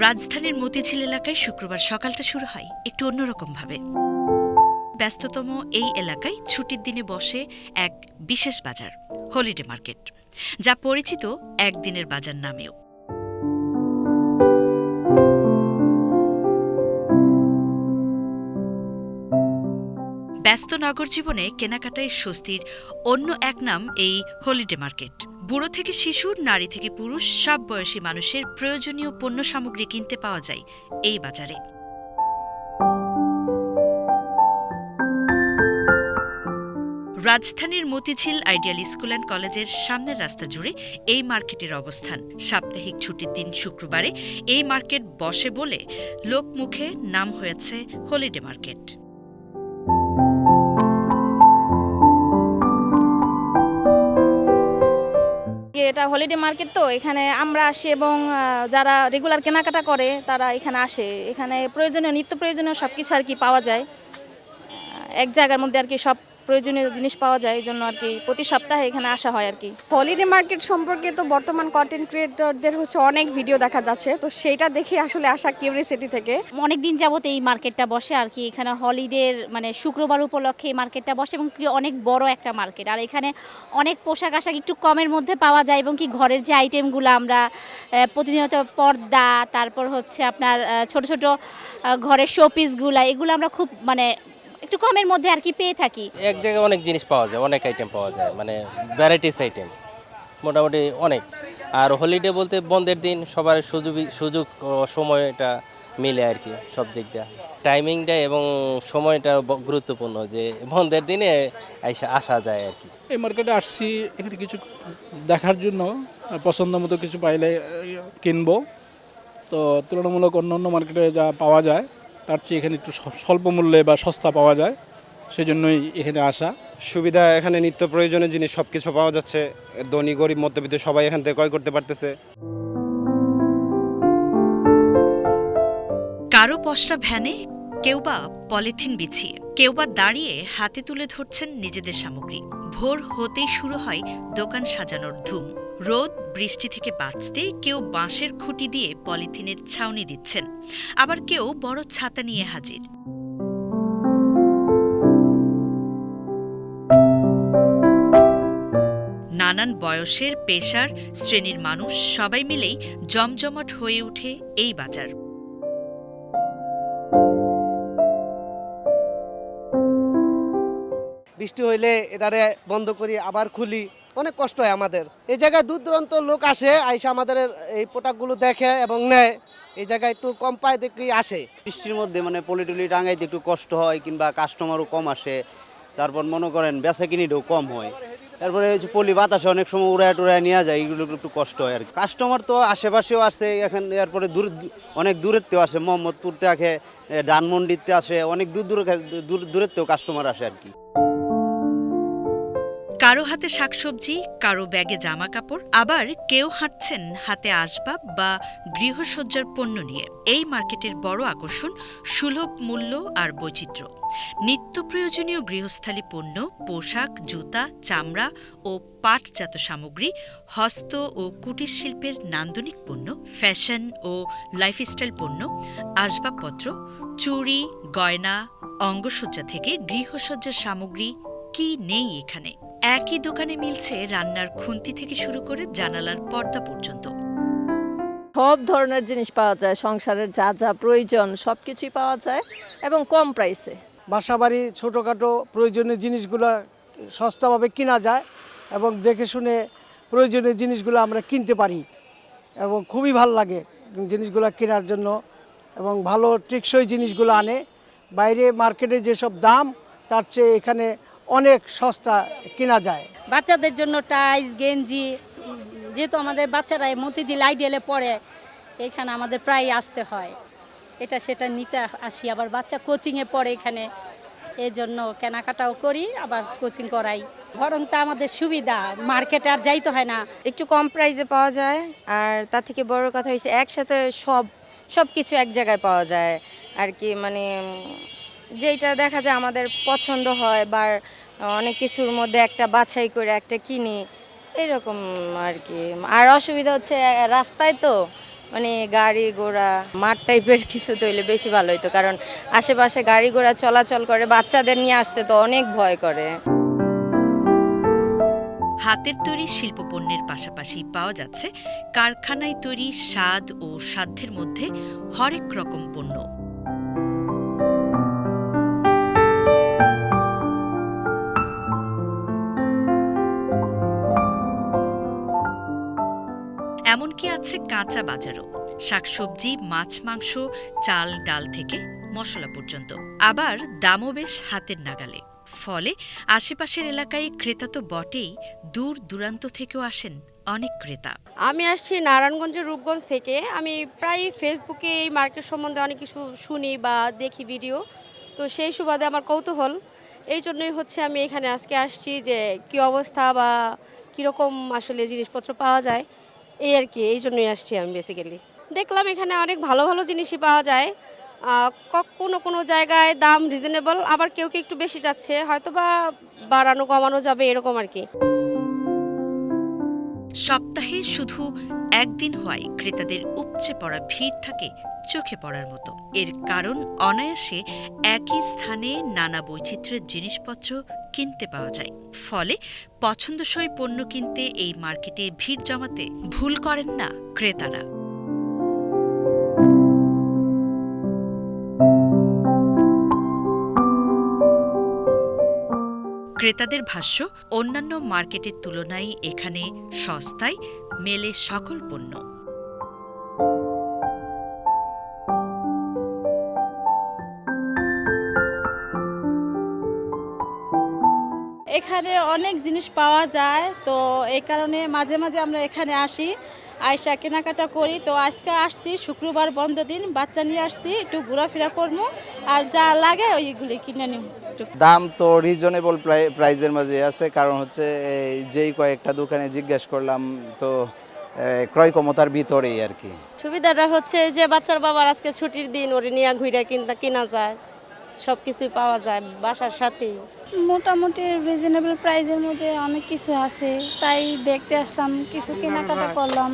রাজধানীর মতিঝিল এলাকায় শুক্রবার সকালটা শুরু হয় একটু অন্যরকম ভাবে ব্যস্ততম এই এলাকায় ছুটির দিনে বসে এক বিশেষ বাজার, হলিডে মার্কেট, যা পরিচিত একদিনের বাজার নামেও। ব্যস্ত নগর জীবনে কেনাকাটায় স্বস্তির অন্য এক নাম এই হলিডে মার্কেট। বুড়ো থেকে শিশু, নারী থেকে পুরুষ, সব বয়সী মানুষের প্রয়োজনীয় পণ্য সামগ্রী কিনতে পাওয়া যায় এই বাজারে। রাজধানীর মতিঝিল আইডিয়াল স্কুল অ্যান্ড কলেজের সামনের রাস্তা জুড়ে এই মার্কেটের অবস্থান। সাপ্তাহিক ছুটির দিন শুক্রবারে এই মার্কেট বসে বলে লোকমুখে নাম হয়েছে হলিডে মার্কেট। এটা হলিডে মার্কেট তো, এখানে আমরা আসি এবং যারা রেগুলার কেনাকাটা করে, তারা এখানে আসে। এখানে প্রয়োজনীয়, নিত্য প্রয়োজনীয় সব কিছু আর কি পাওয়া যায়। এক জায়গার মধ্যে আর কি সব প্রয়োজনীয় জিনিস পাওয়া যায় এই জন্য আর কি প্রতি সপ্তাহে এখানে আসা হয় আর কি। হলিডে মার্কেট সম্পর্কে তো বর্তমান কন্টেন্ট ক্রিয়েটরদের হচ্ছে অনেক ভিডিও দেখা যাচ্ছে তো সেইটা দেখে আসলে আসা কিউরিয়াসিটি থেকে। অনেক দিন যাবত এই মার্কেটটা বসে আর কি এখানে হলিডের মানে শুক্রবার উপলক্ষে এই মার্কেটটা বসে এবং কি অনেক বড় একটা মার্কেট আর এখানে অনেক পোশাক আশাক একটু কমের মধ্যে পাওয়া যায় এবং কি ঘরের যে আইটেমগুলো আমরা প্রতিনিয়ত পর্দা তারপর হচ্ছে আপনার ছোট ছোট ঘরের শোপিসগুলো এগুলো আমরা খুব মানে একটু কমের মধ্যে আর কি পেয়ে থাকি। এক জায়গায় অনেক জিনিস পাওয়া যায় অনেক আইটেম পাওয়া যায় মানে ভ্যারাইটিস আইটেম মোটামুটি অনেক। আর হলিডে বলতে বন্ধের দিন সবার সুযোগ সুযোগ সময় এটা মিলে আর কি সব দিক দিয়ে। টাইমিংটা এবং সময়টা গুরুত্বপূর্ণ যে বন্ধের দিনে আসা যায় আর কি। এই মার্কেটে আসছি এখানে কিছু দেখার জন্য পছন্দ মতো কিছু পাইলে কিনবো। তো তুলনামূলক অন্য অন্য মার্কেটে যা পাওয়া যায় তার চেয়ে এখানে একটু স্বল্প মূল্যে বা সস্তা পাওয়া যায় সেজন্যই এখানে আসা। সুবিধা এখানে নিত্য প্রয়োজনীয় জিনিস সব কিছু পাওয়া যাচ্ছে। ধনী গরিব মধ্যবিত্ত সবাই এখান থেকে ক্রয় করতে পারতেছে। কারও পশরা ভ্যানে কেউ বা পলিথিন বিছিয়ে কেউ বা দাঁড়িয়ে হাতে তুলে ধরছেন নিজেদের সামগ্রী। ভোর হতেই শুরু হয় দোকান সাজানোর ধুম। রোদ, বৃষ্টি থেকে বাঁচতে কেউ বাঁশের খুঁটি দিয়ে পলিথিনের ছাউনি দিচ্ছেন। আবার কেউ বড় ছাতা নিয়ে হাজির। নানান বয়সের পেশার শ্রেণির মানুষ সবাই মিলেই জমজমাট হয়ে ওঠে এই বাজার। বৃষ্টি হইলে এটারে বন্ধ করি, আবার খুলি। অনেক কষ্ট হয় আমাদের। এই জায়গায় দূর দূরান্ত লোক আসে আইসা আমাদের এই প্রোডাক্টগুলো দেখে এবং নেয়। এই জায়গায় একটু কম পায় দেখলেই আসে। বৃষ্টির মধ্যে মানে পলিটুলি টাঙাইতে একটু কষ্ট হয় কিংবা কাস্টমারও কম আসে। তারপর মনে করেন বেচা কিনিটাও কম হয়। তারপরে পলি বাতাসে অনেক সময় উড়ায় টুড়ায় নেওয়া যায় এগুলো একটু কষ্ট হয় আর কাস্টমার তো আশেপাশেও আসে এখন এরপরে দূর অনেক দূরেতেও আসে মোহাম্মদপুরতে আসে এ, ধানমন্ডিতে আসে অনেক দূর দূর দূর দূরেতেও কাস্টমার আসে আর কি। কারও হাতে শাকসবজি, কারও ব্যাগে জামা কাপড় আবার কেউ হাঁটছেন হাতে আসবাব বা গৃহসজ্জার পণ্য নিয়ে। এই মার্কেটের বড় আকর্ষণ সুলভ মূল্য আর বৈচিত্র্য। নিত্য প্রয়োজনীয় গৃহস্থালী পণ্য, পোশাক, জুতা, চামড়া ও পাটজাত সামগ্রী, হস্ত ও কুটির শিল্পের নান্দনিক পণ্য, ফ্যাশন ও লাইফস্টাইল পণ্য, আসবাবপত্র, চুড়ি, গয়না, অঙ্গসজ্জা থেকে গৃহসজ্জার সামগ্রী কি নেই এখানে? একই দোকানে মিলছে রান্নার খুন্তি থেকে শুরু করে জানালার পর্দা পর্যন্ত। সব ধরনের জিনিস পাওয়া যায় সংসারের যা যা প্রয়োজন সব কিছুই পাওয়া যায় এবং কম প্রাইসে বাসা বাড়ি ছোটোখাটো প্রয়োজনীয় জিনিসগুলো সস্তাভাবে কেনা যায় এবং দেখে শুনে প্রয়োজনীয় জিনিসগুলো আমরা কিনতে পারি এবং খুবই ভালো লাগে জিনিসগুলো কেনার জন্য এবং ভালো টেকসই জিনিসগুলো আনে। বাইরে মার্কেটে যেসব দাম তার চেয়ে এখানে অনেক সস্তা কেনা যায়। বাচ্চাদের জন্য টাইস গেঞ্জি যেহেতু আমাদের বাচ্চারা এই মতিঝিল আইডিয়ালে পড়ে এখানে আমাদের প্রায় আসতে হয়। এটা সেটা নিতে আসি আবার বাচ্চা কোচিংয়ে পড়ে এখানে। এই জন্য কেনাকাটাও করি আবার কোচিং করাই। বরং তা আমাদের সুবিধা মার্কেটে আর যাইতে হয় না। একটু কম প্রাইসে পাওয়া যায় আর তার থেকে বড় কথা হয়েছে একসাথে সব সব কিছু এক জায়গায় পাওয়া যায়। আর কি মানে যেটা দেখা যায় আমাদের পছন্দ হয় বা অনেক কিছুর মধ্যে একটা বাছাই করে একটা কিনি, এরকম আর কি। আর অসুবিধা হচ্ছে রাস্তায় তো মানে গাড়ি ঘোড়া, মাঠ টাইপের কিছু তৈলে বেশি ভালো হতো কারণ আশেপাশে গাড়ি ঘোড়া চলাচল করে, বাচ্চাদের নিয়ে আসতে তো অনেক ভয় করে। হাতের তৈরি শিল্পপণ্যের পাশাপাশি পাওয়া যাচ্ছে কারখানায় তৈরি স্বাদ ও সাধ্যের মধ্যে হরেক রকম পণ্য। এমনকি আছে কাঁচা বাজারও? শাকসবজি, মাছ, মাংস, চাল, ডাল থেকে মশলা পর্যন্ত। আবার দামও বেশ হাতের নাগালে। ফলে আশেপাশের এলাকায় ক্রেতা তো বটেই, দূর দূরান্ত থেকেও আসেন অনেক ক্রেতা। আমি আসছি নারায়ণগঞ্জের রূপগঞ্জ থেকে। আমি প্রায় ফেসবুকে এই মার্কেট সম্বন্ধে অনেক কিছু শুনি বা দেখি ভিডিও। তো সেই সুবাদে আমার কৌতূহল। এই জন্যই হচ্ছে আমি এখানে আজকে আসছি যে কি অবস্থা বা কীরকম আসলে জিনিসপত্র পাওয়া যায়। এই আর কি, এই জন্যই আসছি আমি বেসিক্যালি দেখলাম এখানে অনেক ভালো ভালো জিনিসই পাওয়া যায়। কোনো কোনো জায়গায় দাম রিজনেবল আবার কেউ কেউ একটু বেশি যাচ্ছে হয়তো বা বাড়ানো কমানো যাবে এরকম আর কি। সপ্তাহে শুধু একদিন হওয়ায় ক্রেতাদের উপচে পড়া ভিড় থাকে চোখে পড়ার মতো। এর কারণ অনায়াসে একই স্থানে নানা বৈচিত্র্যের জিনিসপত্র কিনতে পাওয়া যায়। ফলে পছন্দসই পণ্য কিনতে এই মার্কেটে ভিড় জমাতে ভুল করেন না ক্রেতারা। ক্রেতাদের ভাষ্য, অন্যান্য মার্কেটের তুলনায় এখানে সস্তায় মেলে সকল পণ্য। এখানে অনেক জিনিস পাওয়া যায়, তো এই কারণে মাঝে মাঝে আমরা এখানে আসি আয়সা কেনাকাটা করি। তো আজকে আসছি, শুক্রবার বন্ধ দিন, বাচ্চা নিয়ে আসছি, একটু ঘোরাফেরা করব, আর যা লাগে ওইগুলি কিনে নিব। দাম তো রিজনেবল প্রাইজের মাঝে আছে কারণ হচ্ছে এই যেই কয়েকটা দোকানে জিজ্ঞেস করলাম তো ক্রয় ক্ষমতার ভিতরেই আর কি। সুবিধাটা হচ্ছে যে বাচ্চার বাবার আজকে ছুটির দিন ওরে নিয়ে ঘুরে কিনতে কিনা যায় সব কিছুই পাওয়া যায় বাসার সাথেই মোটামুটি রিজনেবল প্রাইসের মধ্যে অনেক কিছু আছে তাই দেখতে আসলাম কিছু কেনাকাটা করলাম।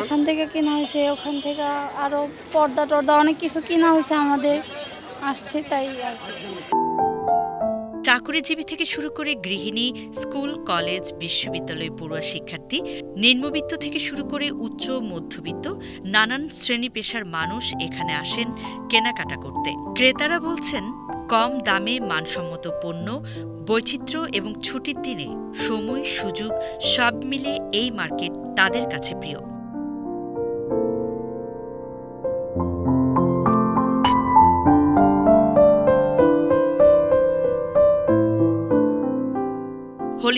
এখান থেকে কেনা হয়েছে ওখান থেকে আরও পর্দা টর্দা অনেক কিছু কেনা হয়েছে আমাদের। আসছে, তাই কি। চাকুরিজীবী থেকে শুরু করে গৃহিণী, স্কুল, কলেজ, বিশ্ববিদ্যালয়, পড়ুয়া শিক্ষার্থী, নিম্নবিত্ত থেকে শুরু করে উচ্চ, মধ্যবিত্ত, নানান শ্রেণি পেশার মানুষ এখানে আসেন কেনাকাটা করতে। ক্রেতারা বলছেন, কম দামে মানসম্মত পণ্য, বৈচিত্র্য এবং ছুটির দিনে সময়, সুযোগ সব মিলে এই মার্কেট তাদের কাছে প্রিয়।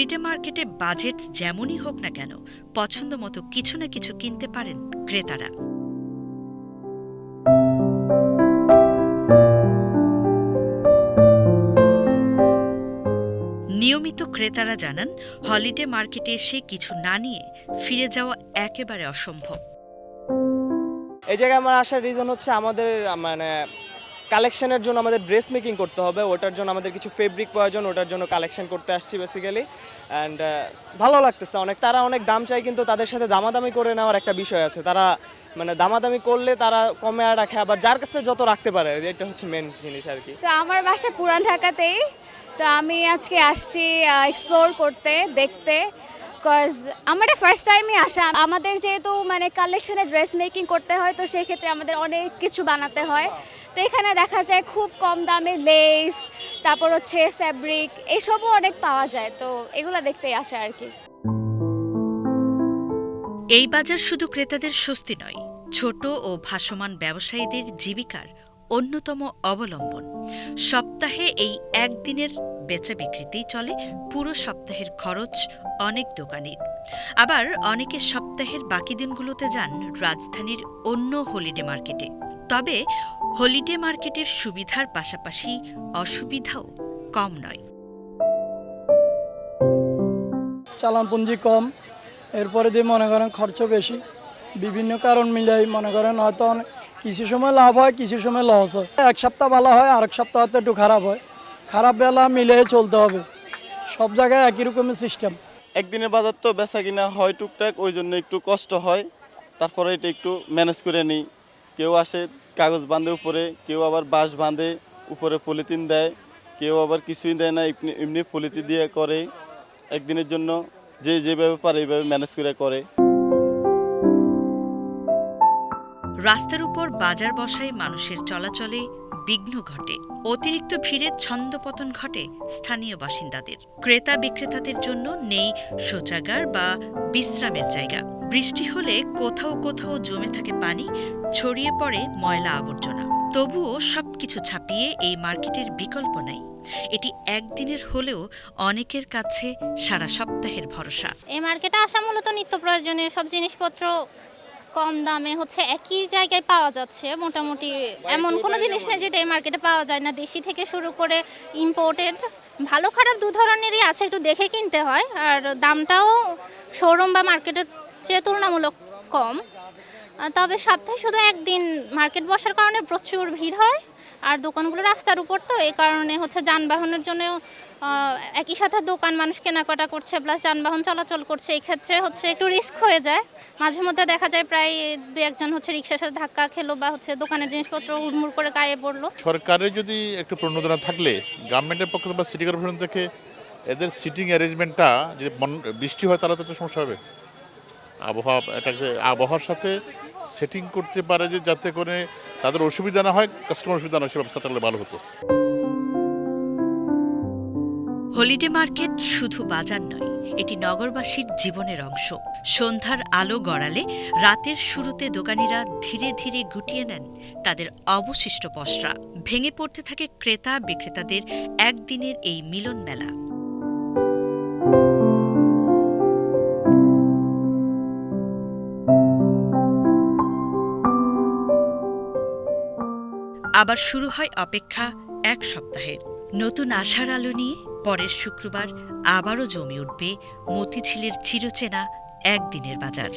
হলিডে মার্কেটে বাজেট যেমনই হোক না কেন, পছন্দ মতো কিছু না কিছু কিনতে পারেন ক্রেতারা। নিয়মিত ক্রেতারা জানান হলিডে মার্কেটে এসে কিছু না নিয়ে ফিরে যাওয়া একেবারে অসম্ভব। এই জায়গায় আমার আসার রিজন হচ্ছে আমাদের মানে কালেকশনের জন্য আমাদের ড্রেস মেকিং করতে হবে, ওটার জন্য আমাদের কিছু ফেব্রিক প্রয়োজন, ওটার জন্য কালেকশন করতে আসছি বেসিক্যালি অ্যান্ড ভালো লাগতেছে অনেক। তারা অনেক দাম চায়, কিন্তু তাদের সাথে দামাদামি করে নেওয়ার একটা বিষয় আছে। তারা মানে দামাদামি করলে তারা কমে রাখে, আবার যার কাছে যত রাখতে পারে, এটা হচ্ছে মেন জিনিস আর কি। তো আমার বাসা পুরান ঢাকাতেই। তো আমি আজকে আসছি এক্সপ্লোর করতে, দেখতে কজ আমার ফার্স্ট টাইমই আসা। আমাদের যেহেতু মানে কালেকশনে ড্রেস মেকিং করতে হয়, তো সেই ক্ষেত্রে আমাদের অনেক কিছু বানাতে হয়। তো এখানে দেখা যায় খুব কম দামে লেস তারপর হচ্ছে ফ্যাব্রিক এসবও অনেক পাওয়া যায়। তো এগুলো দেখতেই আসে আর কি। এই বাজার শুধু ক্রেতাদের স্বস্তি নয়, ছোট ও ভাসমান ব্যবসায়ীদের জীবিকার অন্যতম অবলম্বন। সপ্তাহে এই একদিনের বেচা বিক্রিতেই চলে, পুরো সপ্তাহের খরচ অনেক দোকানের। আবার অনেকে সপ্তাহের বাকি দিনগুলোতে যান রাজধানীর অন্য হলিডে মার্কেটে তবে হলিডে মার্কেটের সুবিধার পাশাপাশি অসুবিধাও কম নয়। চালানপুঞ্জি কম এরপরে দিয়ে মনে করেন খরচ বেশি বিভিন্ন কারণ মিলাই মনে করেন হয়তো কিছু সময় লাভ হয় কিছু সময় লস হয়। এক সপ্তাহ ভালো হয় আরেক সপ্তাহ হয়তো একটু খারাপ হয়। খারাপ বেলা মিলে চলতে হবে। সব জায়গায় একই রকমের সিস্টেম একদিনের বাজার তো বেচা কিনা হয় টুকটাক ওই জন্য একটু কষ্ট হয়। তারপরে এটা একটু ম্যানেজ করে নিই। কেউ আসে কাগজ বাঁধে উপরে, কেউ আবার বাঁশ বাঁধে, উপরে পলিথিন দেয়, কেউ আবার কিছুই দেয় না এমনি পলিথিন দিয়ে করে একদিনের জন্য, যে যেভাবে পারে এইভাবে ম্যানেজ করে করে। রাস্তার উপর বাজার বসায় মানুষের চলাচলে বিঘ্ন ঘটে। অতিরিক্ত ভিড়ে ছন্দপতন ঘটে স্থানীয় বাসিন্দাদের। ক্রেতা বিক্রেতাদের জন্য নেই শৌচাগার বা বিশ্রামের জায়গা। বৃষ্টি হলে কোথাও কোথাও জমে থাকে পানি, ছড়িয়ে পড়ে ময়লা আবর্জনা। তবুও সবকিছু ছাপিয়ে এই মার্কেটের বিকল্প নেই। এটি একদিনের হলেও অনেকের কাছে সারা সপ্তাহের ভরসা। এই মার্কেটে আসা মূলত নিত্য প্রয়োজনীয় সব জিনিসপত্র কম দামে হচ্ছে একই জায়গায় পাওয়া যাচ্ছে। মোটামুটি এমন কোনো জিনিস নেই যেটা এই মার্কেটে পাওয়া যায় না। দেশি থেকে শুরু করে ইম্পোর্টেড ভালো খারাপ দু ধরনেরই আছে, একটু দেখে কিনতে হয়। আর দামটাও শোরুম বা মার্কেটের চেয়ে তুলনামূলক কম। তবে সপ্তাহে শুধু একদিন মার্কেট বসার কারণে প্রচুর ভিড় হয়, আর দোকানগুলো রাস্তার উপর তো এই কারণে হচ্ছে যানবাহনের জন্য একই সাথে দোকান মানুষ কেনাকাটা করছে প্লাস যানবাহন চলাচল করছে, এই ক্ষেত্রে হচ্ছে একটু রিস্ক হয়ে যায়। মাঝে মধ্যে দেখা যায় প্রায় দু একজন হচ্ছে রিক্সার সাথে ধাক্কা খেলো বা হচ্ছে দোকানের জিনিসপত্র হুড়মুড় করে গায়ে পড়ল। সরকারের যদি একটু প্রণোদনা থাকলে গভর্নমেন্টের পক্ষ বা সিটি কর্পোরেশন থেকে, এদের সিটিং অ্যারেঞ্জমেন্টটা যদি বৃষ্টি হয়, তাহলে তো সমস্যা হবে। আবহাওয়া এটাকে আবহাওয়ার সাথে সেটিং করতে পারে যে যাতে করে তাদের অসুবিধা না হয় কাস্টমার অসুবিধা না হয়, সে ব্যবস্থা থাকলে ভালো হতো। হলিডে মার্কেট শুধু বাজার নয়, এটি নগরবাসীর জীবনের অংশ। সন্ধ্যার আলো গড়ালে রাতের শুরুতে দোকানিরা ধীরে ধীরে গুটিয়ে নেন তাদের অবশিষ্ট পসরা। ভেঙে পড়তে থাকে ক্রেতা বিক্রেতাদের একদিনের এই মিলন মেলা আবার শুরু হয় অপেক্ষা এক সপ্তাহের। নতুন আশার আলো নিয়ে পরের শুক্রবার আবারও জমে উঠবে মতিঝিলের চিরচেনা একদিনের বাজার।